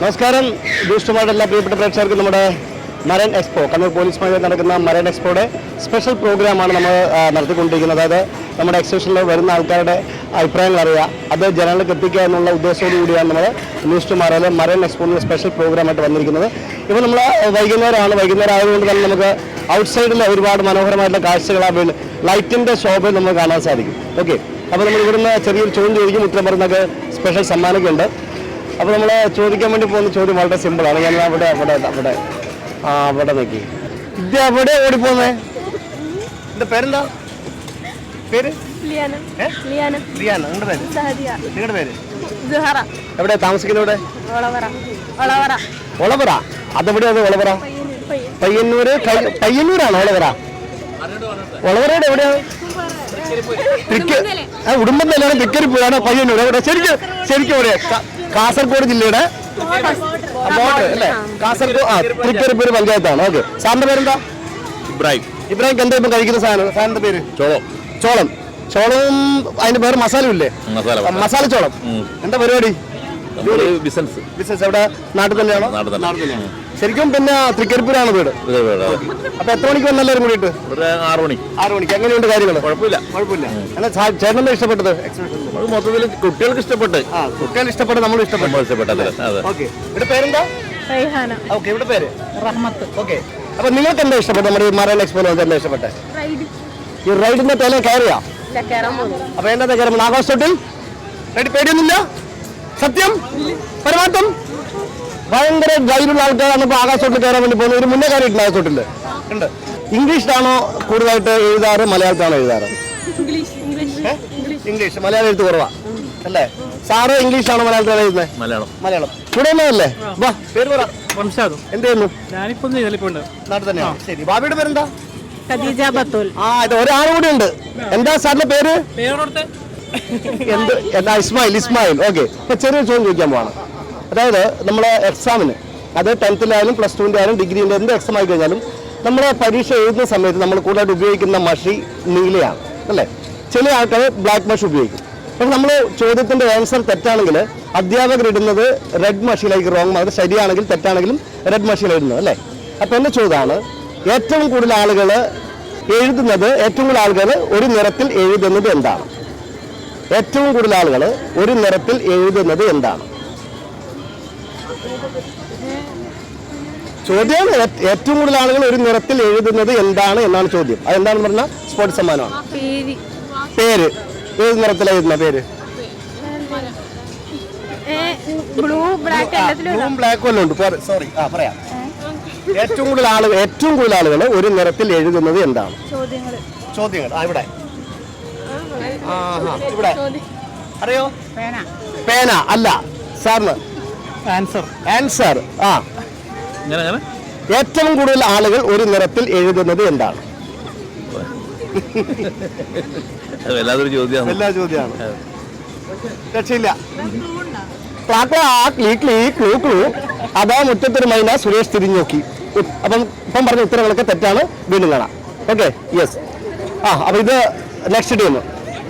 നമസ്കാരം. ദൂഷ്ടമായിട്ട് എല്ലാ പ്രിയപ്പെട്ട പ്രേക്ഷകർക്കും നമ്മുടെ മരൻ എക്സ്പോ കണ്ണൂർ പോലീസ് മേഖല നടക്കുന്ന മരൻ എക്സ്പോയുടെ സ്പെഷ്യൽ പ്രോഗ്രാമാണ് നമ്മൾ നടത്തിക്കൊണ്ടിരിക്കുന്നത്. അതായത് നമ്മുടെ എക്സിബിഷനിൽ വരുന്ന ആൾക്കാരുടെ അഭിപ്രായങ്ങൾ അറിയുക അത് ജനങ്ങൾക്ക് എത്തിക്കുക എന്നുള്ള ഉദ്ദേശത്തോടു കൂടിയാണ് നമ്മൾ ന്യൂസ് ടു മറയിലെ മരൻ എക്സ്പോയിൽ സ്പെഷ്യൽ പ്രോഗ്രാമായിട്ട് വന്നിരിക്കുന്നത്. ഇപ്പോൾ നമ്മൾ വൈകുന്നേരമാണ്. വൈകുന്നേരം ആയതുകൊണ്ട് തന്നെ നമുക്ക് ഔട്ട്സൈഡിൽ ഒരുപാട് മനോഹരമായിട്ടുള്ള കാഴ്ചകൾ ലൈറ്റിന്റെ ഷോപ്പിൽ നമുക്ക് കാണാൻ സാധിക്കും. ഓക്കെ അപ്പോൾ നമ്മൾ ഇവിടുന്ന് ചെറിയൊരു ചോദ്യം ചോദിക്കും ഉത്തരം പറയുന്നൊക്കെ സ്പെഷ്യൽ സമ്മാനമൊക്കെ ഉണ്ട് അപ്പോൾ നമ്മൾ ചോദിക്കാൻ വേണ്ടി പോകുന്ന ചോദ്യം വളരെ സിമ്പിളാണ് ഞാൻ അവിടെ അവിടെ അവിടെ ആ അവിടെ നോക്കി. ഇത് ഓടി ഓടിപ്പോന്നേ എന്താ പേരെന്താ? പേര്? നിങ്ങളുടെ പേര്? സഹദിയ. നിങ്ങളുടെ പേര്? സുഹറ. എവിടെ താമസിക്കുന്നത് ഇവിടെ ഒളവറ. അതെവിടെയാണ് ഒളവറ? പയ്യന്നൂര്. പയ്യന്നൂരാണ് ഒളവറ? ഒളവറയുടെ എവിടെയാണ്? തൃക്ക- തന്നെയാണ് തൃക്കരിപ്പൂരാണ് പയ്യന്നൂർ. അവിടെ ശരിക്കും ശരിക്കും അവിടെ കാസർഗോഡ്. ജില്ലയുടെ ബോർഡർ അല്ലേ? കാസർഗോഡ് ആ തൃക്കരിപ്പൂര് പഞ്ചായത്താണ്. ഓക്കെ. സാറിന്റെ പേരെന്താ? ഇബ്രാഹിം. ഇബ്രാഹിം എന്താ ഇപ്പം കഴിക്കുന്ന സാധനം? സാറിന്റെ പേര്? ചോളം. ചോളം. ചോളവും അതിന്റെ പേര് മസാല ഇല്ലേ? മസാല ചോളം എന്താ പരിപാടി? ബിസിനസ് ബിസിനസ് എവിടെ? നാട്ടിൽ തന്നെയാണോ? നാട്ടിൽ തന്നെ. തന്നെയാണ്. ശരിക്കും പിന്നെ തൃക്കരിപ്പൂരാണ് വീട്. അപ്പൊ എത്ര മണിക്ക് വന്നല്ലാരും കൂടിയിട്ട്? ആറ് മണി. ആറ് മണിക്ക്. എങ്ങനെയുണ്ട് കാര്യങ്ങൾ കുഴപ്പമില്ല. കുഴപ്പമില്ല. എന്നാ ചേട്ടനെന്താ ഇഷ്ടപ്പെട്ടത്? മൊത്തത്തിൽ കുട്ടികൾക്ക് ഇഷ്ടപ്പെട്ട്. ആ കുട്ടികൾ ഇഷ്ടപ്പെട്ട് നമ്മൾ ഇഷ്ടപ്പെട്ടു. ഇഷ്ടപ്പെട്ടത് അതെ ഓക്കെ. ഇവിടെ പേരെന്താ? ഓക്കെ ഇവിടെ പേര്. റഹ്മത്ത്. ഓക്കെ. അപ്പൊ നിങ്ങൾക്ക് എന്താ ഇഷ്ടപ്പെട്ടത്? നമ്മുടെ ഈ മറൈൻ എക്സ്പോ എന്താ ഇഷ്ടപ്പെട്ടെ? റൈഡ്. ഈ റൈഡിന്റെ തല കയറിയാ? ഇല്ല കയറാൻ പോകുന്നു അപ്പൊ എന്താ കയറുമ്പോൾ ആഘോഷത്തിൽ റൈഡ് പേടിയൊന്നുമില്ല? സത്യം? പരമാർത്ഥം ഭയങ്കര ഗൈഡുള്ള ആൾക്കാരാണ് ഇപ്പൊ ആകാശത്തോട്ട് കയറാൻ വേണ്ടി പോകുന്നത്. ഒരു മുന്നേ കയറിയിട്ടുണ്ട് ആകാശത്തോട്ടിൽ ഉണ്ട്. ഇംഗ്ലീഷിലാണോ കൂടുതലായിട്ട് എഴുതാറ്? മലയാളത്തിലാണോ എഴുതാറ്? ഇംഗ്ലീഷ്. ഇംഗ്ലീഷ് ഇംഗ്ലീഷ് മലയാളം എഴുത്ത് കുറവാ. അല്ലേ? സാറ് ഇംഗ്ലീഷാണോ മലയാളത്തിലാണ് എഴുതുന്നത് മലയാളം. മലയാളം. ഇവിടെ ഒന്നല്ലേ വാ. പേര് പറ. വംശാദും എന്ത് ചെയ്യുന്നു? ഞാനിപ്പോ നാട്ടിൽ തന്നെയാണ് ശരി. ബാബിയുടെ പേരെന്താ? ഖദീജ ബത്തൂൽ. ആ ഇത് ഒരാൾ കൂടി ഉണ്ട് എന്താ സാറിന്റെ പേര്? പേരോടത്തെ എന്ത്? എന്നാ ഇസ്മായിൽ ഇസ്മായിൽ ഓക്കെ ചെറിയൊരു ചോദ്യം ചോദിക്കാൻ പോവാണ്. അതായത് നമ്മളെ എക്സാമിന് അത് ടെൻത്തിലായാലും പ്ലസ് ടുവിന്റെ ആയാലും ഡിഗ്രീന്റെ എന്ത് എക്സാം ആയി കഴിഞ്ഞാലും നമ്മളെ പരീക്ഷ എഴുതുന്ന സമയത്ത് നമ്മൾ കൂടുതലായിട്ട് ഉപയോഗിക്കുന്ന മഷി നീലയാണ് അല്ലേ? ചില ആൾക്കാർ ബ്ലാക്ക് മഷി ഉപയോഗിക്കും. പക്ഷെ നമ്മൾ ചോദ്യത്തിന്റെ ആൻസർ തെറ്റാണെങ്കിൽ അധ്യാപകർ ഇടുന്നത് റെഡ് മഷിയിലേക്ക് റോങ് അത് ശരിയാണെങ്കിൽ തെറ്റാണെങ്കിലും റെഡ് മഷിയിൽ അല്ലേ? അപ്പോൾ എന്റെ ചോദ്യമാണ് ഏറ്റവും കൂടുതൽ ആളുകൾ എഴുതുന്നത് ഏറ്റവും കൂടുതൽ ആളുകൾ ഒരു നിറത്തിൽ എഴുതുന്നത് എന്താണ്? ഏറ്റവും കൂടുതൽ ആളുകൾ ഒരു നിറത്തിൽ എഴുതുന്നത് എന്താണ്? ചോദ്യം ഏറ്റവും കൂടുതൽ ആളുകൾ ഒരു നിറത്തിൽ എഴുതുന്നത് എന്താണ് എന്നാണ് ചോദ്യം. അതെന്താണെന്ന് പറഞ്ഞാൽ സ്പോർട്സ് സമ്മാനമാണ്. പേര്. ഏത് നിറത്തിൽ എഴുതുന്ന പേര്? ബ്ലൂ ബ്ലാക്ക് എല്ലാം ഉണ്ട്. സോറി ആ പറയാം. ഏറ്റവും കൂടുതൽ ആളുകൾ ഏറ്റവും കൂടുതൽ ആളുകൾ ഒരു നിറത്തിൽ എഴുതുന്നത് എന്താണ്? ചോദ്യങ്ങൾ ചോദ്യങ്ങൾ. ആ ഇവിടെ. ഇവിടെ. അറിയോ? പേന. പേന അല്ല സാറിന്. ആൻസർ. ആൻസർ ആ. ഏറ്റവും കൂടുതൽ ആളുകൾ ഒരു നിറത്തിൽ എഴുതുന്നത് എന്താണ്? എല്ലാ ചോദ്യമാണ്. രക്ഷയില്ല. അതാ മുറ്റത്തൊരു മൈന സുരേഷ് തിരിഞ്ഞു നോക്കി അപ്പം ഇപ്പം പറഞ്ഞ ഉത്തരങ്ങളൊക്കെ തെറ്റാണ്. വീണ്ടും കാണാം. Okay yes. ആ അപ്പൊ ഇത് നെക്സ്റ്റ് ടീം.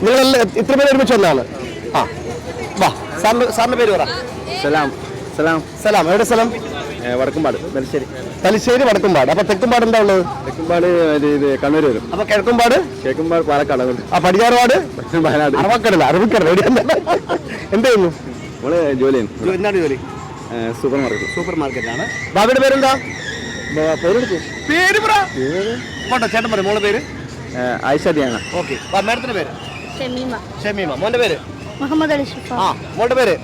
നിങ്ങൾ ഇത്ര പേര് ഒരുമിച്ച് വന്നാണ് ആ. വാ സാറിന്റെ സാറിന്റെ പേര് പറ. സലാം. സലാം. സലാം. എവിടെ സ്ഥലം വടക്കുംപാട് തലശ്ശേരി. തലശ്ശേരി വടക്കുംപാട്. അപ്പൊ തെക്കുംപാട് എന്താ ഉള്ളത്? തെക്കുംപാട് കണ്ണൂർ വരും. അപ്പൊ കിഴക്കുംപാട്? കിഴക്കുംപാട് പാലക്കാട് ആ പടിഞ്ഞാറുപാട്? വയനാട് അറവക്കടല അറബിക്കടല എവിടെ എന്ത് ചെയ്യുന്നു? നമ്മൾ ജോലി എന്താണ് ജോലി? സൂപ്പർ മാർക്കറ്റ് സൂപ്പർ മാർക്കറ്റാണ് ബാബിയുടെ പേരെന്താ? പേര് പറ. ചേട്ടൻ പറയും മോളെ പേര്? ആയിഷ ധ്യാന ഓക്കെ. മാഡത്തിന്റെ പേര്. ഷമീമ. ഷമീമ. മോന്റെ പേര്? മുഹമ്മദ് അലി ഷിഫ. ആ പേര്?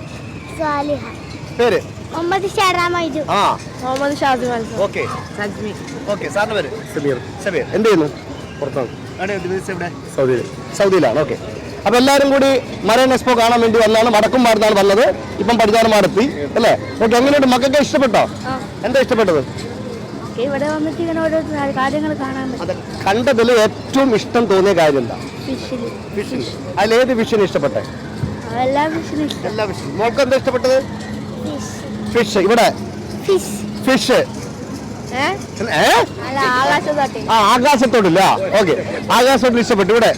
സാലിഹ. പേര്? മുഹമ്മദ് ഷറാമൈജു ആ. Muhammad okay okay. Sajmi. Okay സാറിന്റെ പേര്? എന്ത് ചെയ്യുന്നു? പുറത്താണ്. എവിടെ വിദേശത്ത് എവിടെ? സൗദിയിൽ. സൗദിയിലാണ് ഓക്കെ. അപ്പൊ എല്ലാവരും കൂടി മറൈൻ എക്സ്പോ കാണാൻ വേണ്ടി വന്നാണ്. വടക്കും പാടുന്നാണ് വന്നത്. ഇപ്പം പടിഞ്ഞാറ് പാടത്തി അല്ലേ? ഓക്കെ എങ്ങനെയുണ്ട്? മക്കൾക്ക് ഇഷ്ടപ്പെട്ടോ? എന്താ ഇഷ്ടപ്പെട്ടത്? ഇവിടെ വന്നിട്ട് ഇങ്ങനെ ഓരോ കാര്യങ്ങൾ കാണാൻ പറ്റും. കണ്ടതിൽ ഏറ്റവും ഇഷ്ടം തോന്നിയ കാര്യം എന്താ? ഫിഷിൽ ഫിഷിൽ അതിലേത് ഫിഷിന് ഇഷ്ടപ്പെട്ടെ? എല്ലാ ഫിഷിനും ഇഷ്ടം. എല്ലാ ഫിഷും മോൾക്ക് എന്താ ഇഷ്ടപ്പെട്ടത്? ഫിഷ് ഇവിടെ? ഫിഷ് ഫിഷ് ഏ? ഏ? അല്ല ആകാശത്തോട്ടെ. ആ ആകാശത്തോടില്ല ഓക്കെ. ആകാശത്തോട്ടിൽ ഇഷ്ടപ്പെട്ടു. ഇവിടെ?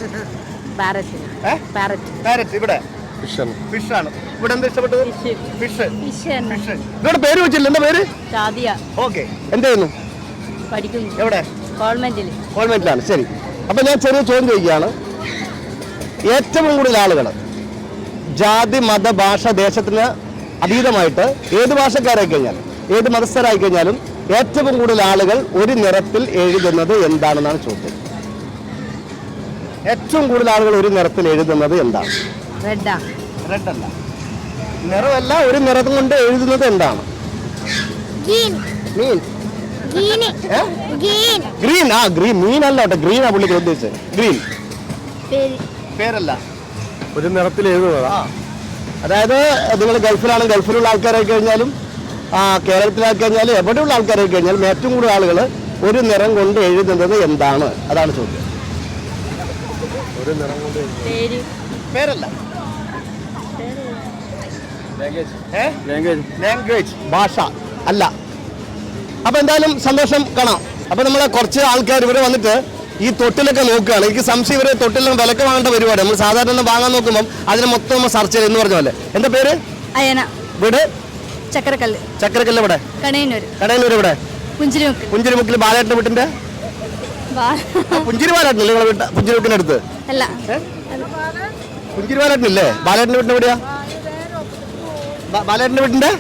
പാരറ്റ് ഏ? പാരറ്റ് പാരറ്റ് ഇവിടെ? ഫിഷാണ് ഫിഷാണ് ഇവിടെ എന്താ ഇഷ്ടപ്പെട്ടത്? ഫിഷ് ഫിഷ് ഫിഷ് ഇവിടെ പേര് വെച്ചില്ല. എന്താ പേര്? ഷാദിയ ഓക്കെ. എന്ത് ചെയ്യുന്നു? പഠിക്കുന്നു. എവിടെ? ഗവൺമെന്റിൽ. ഗവൺമെന്റിലാണ്. ശരി. അപ്പൊ ഞാൻ ചെറിയ ചോദ്യം ചോദിക്കുകയാണ്. ഏറ്റവും കൂടുതൽ ആളുകൾ ജാതി മത ഭാഷ ദേശത്തിന് അതീതമായിട്ട് ഏത് ഭാഷക്കാരായി കഴിഞ്ഞാൽ ഏത് മതസ്ഥരായി കഴിഞ്ഞാലും ഏറ്റവും കൂടുതൽ ആളുകൾ ഒരു നിറത്തിൽ എഴുതുന്നത് എന്താണെന്നാണ് ചോദ്യം. ഏറ്റവും കൂടുതൽ ആളുകൾ ഒരു നിറത്തിൽ എഴുതുന്നത് എന്താണ്? നിറമല്ല ഒരു നിറം കൊണ്ട് എഴുതുന്നത് എന്താണ്? മീൻ. ഗ്രീൻ ആ ഗ്രീൻ മീൻ അല്ല കേട്ടോ. ഗ്രീൻ ആ പുള്ളിക്ക് ഉദ്ദേശിച്ചത്. ഗ്രീൻ പേര്. പേരല്ല. ഒരു നിറത്തിൽ എഴുതുന്നതാ. അതായത് നിങ്ങൾ ഗൾഫിലാണ് ഗൾഫിലുള്ള ആൾക്കാരായി കഴിഞ്ഞാലും ആ കേരളത്തിലായി കഴിഞ്ഞാലും എവിടെയുള്ള ആൾക്കാരായി കഴിഞ്ഞാലും ഏറ്റവും കൂടുതൽ ആളുകൾ ഒരു നിറം കൊണ്ട് എഴുതുന്നത് എന്താണ്? അതാണ് ചോദ്യം. പേര്. പേരല്ല. ഏ? ലാംഗ്വേജ് ലാംഗ്വേജ് ഭാഷ. അല്ല. അപ്പൊ എന്തായാലും സന്തോഷം കാണാം. അപ്പൊ നമ്മളെ കുറച്ച് ആൾക്കാർ ഇവിടെ വന്നിട്ട് ഈ തൊട്ടിലൊക്കെ നോക്കുകയാണ്. എനിക്ക് സംശയം ഇവരെ തൊട്ടിലും വിലക്ക് വാങ്ങേണ്ട പരിപാടി. നമ്മൾ സാധാരണ വാങ്ങാൻ നോക്കുമ്പോൾ അതിന് മൊത്തം നമ്മൾ സെർച്ച് ചെയ്ത് എന്ന് പറഞ്ഞ പോലെ. എന്താ പേര്? അയന. വീട്? ചക്കരക്കല്ല് ചക്കരക്കല്ല് ഇവിടെ കണയന്നൂർ കടയന്നൂർ ഇവിടെ പുഞ്ചിരിമുക്ക് പുഞ്ചിരിമുക്കിൽ ബാലേട്ടന്റെ വീട്ടിന്റെ പുഞ്ചിരി ബാലേട്ടൻ നിങ്ങളെ വീട്ട്? പുഞ്ചിരിമുക്കിന്റെ അടുത്ത്? അല്ല. പുഞ്ചിരി ബാലേട്ടനില്ലേ ബാലേട്ടന്റെ വീട്ടിന്റെ എവിടെയാ? ബാലേട്ടന്റെ ബാലേട്ടന്റെ വീട്ടിന്റെ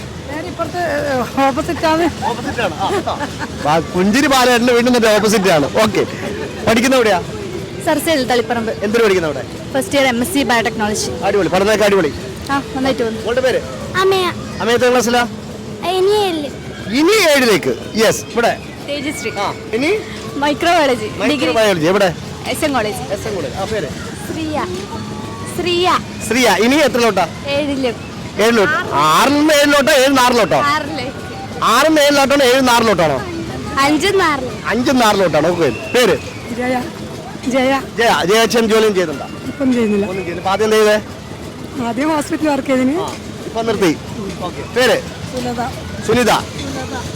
ഓപ്പോസിറ്റ് ആണ് ഓപ്പോസിറ്റ് ആണ് പുഞ്ചിരി ബാലേട്ടന്റെ വീടിന്റെ ഓപ്പോസിറ്റ് ആണ് ഓക്കെ. പഠിക്കുന്ന എവിടെയാ? സർസേൽ തളിപ്പറമ്പ്. എന്തിനു പഠിക്കുന്ന അവിടെ? First year M S C biotechnology അടിപൊളി. പഠനമൊക്കെ അടിപൊളി. പേര്? അമ്മയ അമേത്ത ക്ലാസ്സിലാ? ഇനി ഇനി ഏഴിലേക്ക്. യെസ് ഇവിടെ. തേജശ്രീ. ആ ഇനി? മൈക്രോബയോളജി മൈക്രോബയോളജി ബയോളജി എവിടെ? S N college S N college ആ പേര്? ശ്രീയ. ശ്രീയ. ശ്രീയ. ഇനി എത്രയിലോട്ടാ ഏഴിലും. ഏഴിലോട്ട്. ആറിൽ നിന്ന് ഏഴിലോട്ടോ ഏഴ് ആറിലോട്ടോ ആറിൽ നിന്ന് ഏഴിലോട്ടാണോ ഏഴ് ആറിലോട്ടാണോ അഞ്ചും നാറിൽ. അഞ്ചിൽ ആറിലോട്ടാണോ ഓക്കെ പേര്? ജയ ജയ. ജയ ജയച്ചൻ ജോലിയും ചെയ്യുന്നുണ്ടോ? ഇപ്പം ചെയ്യുന്നില്ല. ഒന്നും ചെയ്യുന്നില്ല. ഇപ്പൊ ആദ്യം ചെയ്തേ? ആദ്യം ഹോസ്പിറ്റലിൽ വർക്ക് ആ നിർത്തി. പേര്? സുലത. സുനിത.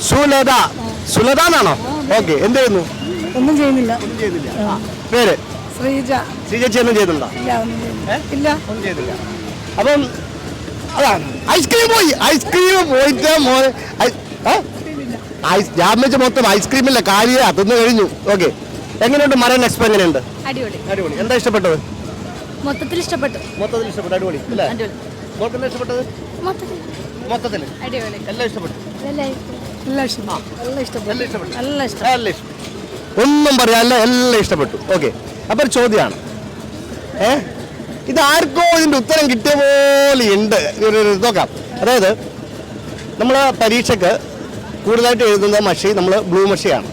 സുലത. സുലത. എന്നാണോ? ഓക്കെ എന്ത് ചെയ്യുന്നു? ഒന്നും ചെയ്യുന്നില്ല. ഒന്നും ചെയ്യുന്നില്ല. പേര്? ശ്രീജ. ഒന്നും ചെയ്യുന്നുണ്ടോ? ഇല്ല ഒന്നും? ഇല്ല. ഒന്നും ചെയ്തില്ല അപ്പം അതാണ്. ഐസ്ക്രീം പോയി. ഐസ്ക്രീം പോയിട്ട് മോനെ? ഐസ് ഞാൻ വെച്ച മൊത്തം ഐസ്ക്രീമില്ല കാര്യം അതൊന്ന് കഴിഞ്ഞു ഓക്കെ എങ്ങനെയുണ്ട് മരൻ എക്സ്പോ എങ്ങനെയുണ്ട്? അടിപൊളി. അടിപൊളി. എന്താ ഇഷ്ടപ്പെട്ടത്? മൊത്തത്തിൽ ഇഷ്ടപ്പെട്ടു. മൊത്തത്തിൽ ഇഷ്ടപ്പെട്ടു. അടിപൊളി. അല്ലേ? അടിപൊളി. മോൾക്ക് എന്താ ഇഷ്ടപ്പെട്ടത്? മൊത്തത്തിൽ. മൊത്തത്തിൽ. അടിപൊളി. എല്ലാം ഇഷ്ടപ്പെട്ടു? എല്ലാം ഇഷ്ടം എല്ലാം ഇഷ്ടപ്പെട്ടു. എല്ലാം ഇഷ്ടം എല്ലാം ഇഷ്ടപ്പെട്ടു. ഒന്നും പറയാനില്ല. എല്ലാം ഇഷ്ടപ്പെട്ടു. ഓക്കെ അപ്പൊ ചോദ്യമാണ്. ഏ? ഇത് ആർക്കോ ഇതിന്റെ ഉത്തരം കിട്ടിയ പോലെ ഉണ്ട്. നോക്കാം. അതായത് നമ്മൾ പരീക്ഷയ്ക്ക് കൂടുതലായിട്ട് എഴുതുന്ന മഷി നമ്മൾ ബ്ലൂ മഷിയാണ്.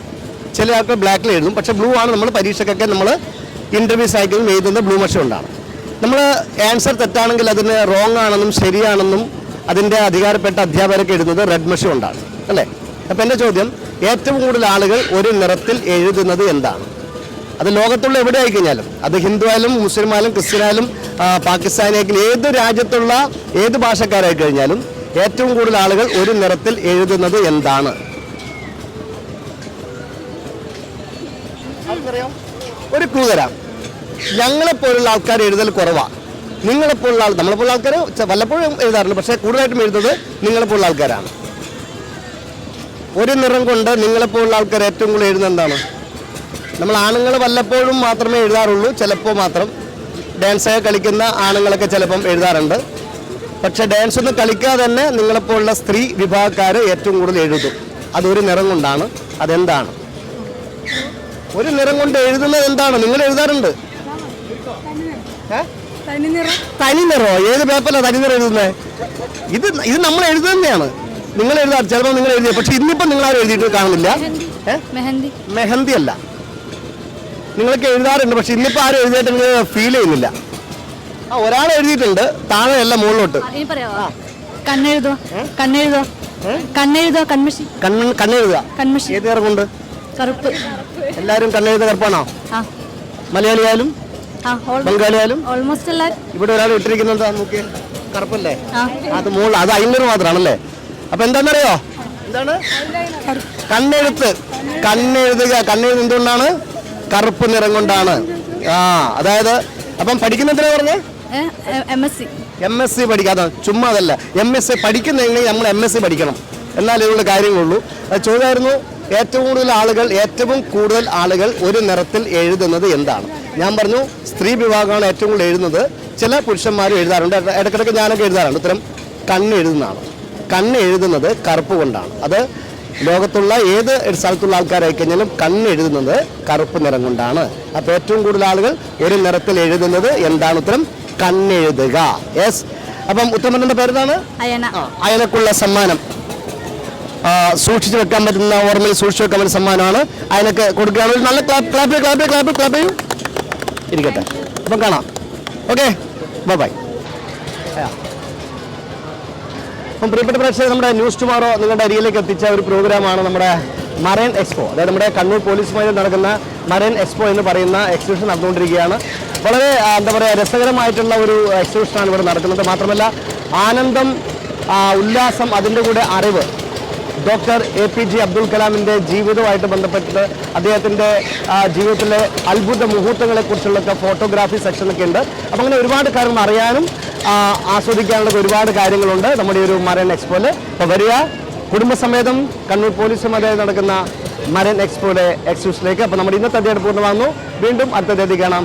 ചില ആൾക്ക് ബ്ലാക്കിൽ എഴുതും. പക്ഷേ ബ്ലൂ ആണ് നമ്മൾ പരീക്ഷയ്ക്കൊക്കെ നമ്മൾ ഇന്റർവ്യൂ സൈക്കിളിൽ എഴുതുന്ന ബ്ലൂ മഷി കൊണ്ടാണ്. നമ്മൾ ആൻസർ തെറ്റാണെങ്കിൽ അതിന് റോങ് ആണെന്നും ശരിയാണെന്നും അതിന്റെ അധികാരപ്പെട്ട അധ്യാപകരൊക്കെ എഴുതുന്നത് റെഡ് മഷി കൊണ്ടാണ്. അല്ലേ? അപ്പം എന്റെ ചോദ്യം ഏറ്റവും കൂടുതൽ ആളുകൾ ഒരു നിറത്തിൽ എഴുതുന്നത് എന്താണ്? അത് ലോകത്തുള്ള എവിടെ ആയിക്കഴിഞ്ഞാലും. അത് ഹിന്ദു ആയാലും മുസ്ലിം ആയാലും ക്രിസ്ത്യൻ ആയാലും പാകിസ്ഥാനായാലും ഏത് രാജ്യത്തുള്ള ഏത് ഭാഷക്കാരായി കഴിഞ്ഞാലും ഏറ്റവും കൂടുതൽ ആളുകൾ ഒരു നിറത്തിൽ എഴുതുന്നത് എന്താണ്? ഒരു ക്ലൂ തരാം. ഞങ്ങളെപ്പോലുള്ള ആൾക്കാർ എഴുതൽ കുറവാണ് നിങ്ങളെപ്പോലുള്ള ആൾ നമ്മളെപ്പോലുള്ള ആൾക്കാർ വല്ലപ്പോഴും എഴുതാറുണ്ട്. പക്ഷേ കൂടുതലായിട്ടും എഴുതുന്നത് നിങ്ങളെപ്പോലുള്ള ആൾക്കാരാണ്. ഒരു നിറം കൊണ്ട് നിങ്ങളെപ്പോലുള്ള ആൾക്കാർ ഏറ്റവും കൂടുതൽ എഴുതുന്നത് എന്താണ്? നമ്മൾ ആണുങ്ങൾ വല്ലപ്പോഴും മാത്രമേ എഴുതാറുള്ളൂ ചിലപ്പോൾ മാത്രം. ഡാൻസൊക്കെ കളിക്കുന്ന ആണുങ്ങളൊക്കെ ചിലപ്പം എഴുതാറുണ്ട്. പക്ഷേ ഡാൻസ് ഒന്നും കളിക്കാതെ തന്നെ നിങ്ങളെപ്പോലുള്ള സ്ത്രീ വിഭാഗക്കാർ ഏറ്റവും കൂടുതൽ എഴുതും. അതൊരു നിറം കൊണ്ടാണ്. അതെന്താണ്? ഒരു നിറം കൊണ്ട് എഴുതുന്നത് എന്താണ്? നിങ്ങൾ എഴുതാറുണ്ട്? തനിനിറോ തനി നിറം. തനി നിറോ? ഏത് പേപ്പറിലാണ് തനി നിറം എഴുതുന്നത് ഇത് ഇത് നമ്മൾ എഴുതുന്നതാണ് നിങ്ങൾ എഴുതാറ് ചിലപ്പോൾ നിങ്ങൾ എഴുതിയ പക്ഷെ ഇന്നിപ്പോൾ നിങ്ങൾ ആരും എഴുതിയിട്ട് കാണുന്നില്ല. മെഹന്തി അല്ല. നിങ്ങളൊക്കെ എഴുതാറുണ്ട് പക്ഷെ ഇന്നിപ്പോ ആരും എഴുതിയിട്ട് നിങ്ങൾ ഫീൽ ചെയ്യുന്നില്ല. ആ ഒരാൾ എഴുതിയിട്ടുണ്ട് താഴെ അല്ല മുകളിലോട്ട് കണ്ണെഴുതോ? കണ്ണെഴുതോ? കണ്ണെഴുതോ? കൺമഷി. കണ്ണ് കണ്ണെഴുതുക. കൺമഷി. ഏത് നിറമുണ്ട് കറുപ്പ്. എല്ലാവരും കണ്ണെഴുത കറുപ്പാണോ? മലയാളിയായാലും ബംഗാളിയായാലും? ഓൾമോസ്റ്റ് എല്ലാവരും. ഇവിടെ ഒരാൾ ഇട്ടിരിക്കുന്നത് നോക്കി കറുപ്പല്ലേ? അത് മുകളിൽ അത് അയിന്നൂറ് മാത്രമാണല്ലേ? അപ്പൊ എന്താണെന്നറിയോ? എന്താണ്? കണ്ണെഴുത്ത്. കണ്ണെഴുതുക. കണ്ണെഴുത് എന്തുകൊണ്ടാണ്? കറുപ്പ് നിറം കൊണ്ടാണ്. ആ അതായത് അപ്പം പഠിക്കുന്ന എന്തിനാ പറഞ്ഞേ? M S C M S C പഠിക്കാതെ ചുമ്മാ അതല്ല. എം എസ് സി പഠിക്കുന്നെങ്കിൽ നമ്മൾ എം എസ് സി പഠിക്കണം. എന്നാലേ ഉള്ള കാര്യങ്ങളുള്ളൂ. അത് ചോദ്യമായിരുന്നു ഏറ്റവും കൂടുതൽ ആളുകൾ ഏറ്റവും കൂടുതൽ ആളുകൾ ഒരു നിറത്തിൽ എഴുതുന്നത് എന്താണ്? ഞാൻ പറഞ്ഞു സ്ത്രീ വിഭാഗമാണ് ഏറ്റവും കൂടുതൽ എഴുതുന്നത്. ചില പുരുഷന്മാരും എഴുതാറുണ്ട്. ഇട- ഇടയ്ക്കിടയ്ക്ക് ഞാനൊക്കെ എഴുതാറുണ്ട്. ഇത്തരം കണ്ണ് എഴുതുന്നതാണ് കണ്ണ് എഴുതുന്നത് കറുപ്പ് കൊണ്ടാണ്. അത് ലോകത്തുള്ള ഏത് സ്ഥലത്തുള്ള ആൾക്കാരായി കഴിഞ്ഞാലും കണ്ണ് എഴുതുന്നത് കറുപ്പ് നിറം കൊണ്ടാണ്. അപ്പോൾ ഏറ്റവും കൂടുതൽ ആളുകൾ ഒരു നിറത്തിൽ എഴുതുന്നത് എന്താണ് ഉത്തരം? കണ്ണെഴുതുക. യെസ് അപ്പം ഉത്തമന്റെ പേരെന്താണ്? അയന. അയനക്കുള്ള സമ്മാനം. സൂക്ഷിച്ചു വെക്കാൻ പറ്റുന്ന ഓർമ്മയിൽ സൂക്ഷിച്ചു വെക്കാൻ പറ്റുന്ന സമ്മാനമാണ്. അയനക്ക് കൊടുക്കുകയാണെങ്കിൽ നല്ല clap clap clap clap clap ചെയ്യൂ ഇരിക്കട്ടെ. അപ്പം കാണാം. ഓക്കെ ബൈ ബൈ അപ്പം പ്രിയപ്പെട്ട പ്രേക്ഷകർ നമ്മുടെ ന്യൂസ് ടുമാറോ നിങ്ങളുടെ അരിയിലേക്ക് എത്തിച്ച ഒരു പ്രോഗ്രാമാണ് നമ്മുടെ മറൈൻ എക്സ്പോ അതായത് നമ്മുടെ കണ്ണൂർ പോലീസ് പോലീസുമായി നടക്കുന്ന മറൈൻ എക്സ്പോ എന്ന് പറയുന്ന എക്സിബിഷൻ നടന്നുകൊണ്ടിരിക്കുകയാണ്. വളരെ എന്താ പറയുക രസകരമായിട്ടുള്ള ഒരു എക്സിബിഷനാണ് ഇവിടെ നടക്കുന്നത്. മാത്രമല്ല ആനന്ദം ഉല്ലാസം അതിന്റെ കൂടെ അറിവ്. Doctor A P J Abdul കലാമിന്റെ ജീവിതവുമായിട്ട് ബന്ധപ്പെട്ടിട്ട് അദ്ദേഹത്തിന്റെ ജീവിതത്തിലെ അത്ഭുത മുഹൂർത്തങ്ങളെക്കുറിച്ചുള്ളൊക്കെ ഫോട്ടോഗ്രാഫി സെക്ഷനൊക്കെ ഉണ്ട്. അപ്പം അങ്ങനെ ഒരുപാട് കാര്യങ്ങൾ അറിയാനും ആസ്വദിക്കാനുള്ള ഒരുപാട് കാര്യങ്ങളുണ്ട്. നമ്മുടെ ഈ ഒരു മറൈൻ എക്സ്പോയിൽ അപ്പോൾ വരിക. കുടുംബസമേതം കണ്ണൂർ പോലീസും അതേ നടക്കുന്ന മരൻ എക്സ്പോയുടെ എക്സിബിഷനിലേക്ക് അപ്പോൾ നമ്മുടെ ഇന്നത്തെ അധ്യയനം പൂർണമാകുന്നു. വീണ്ടും അടുത്ത തീയതി കാണാം.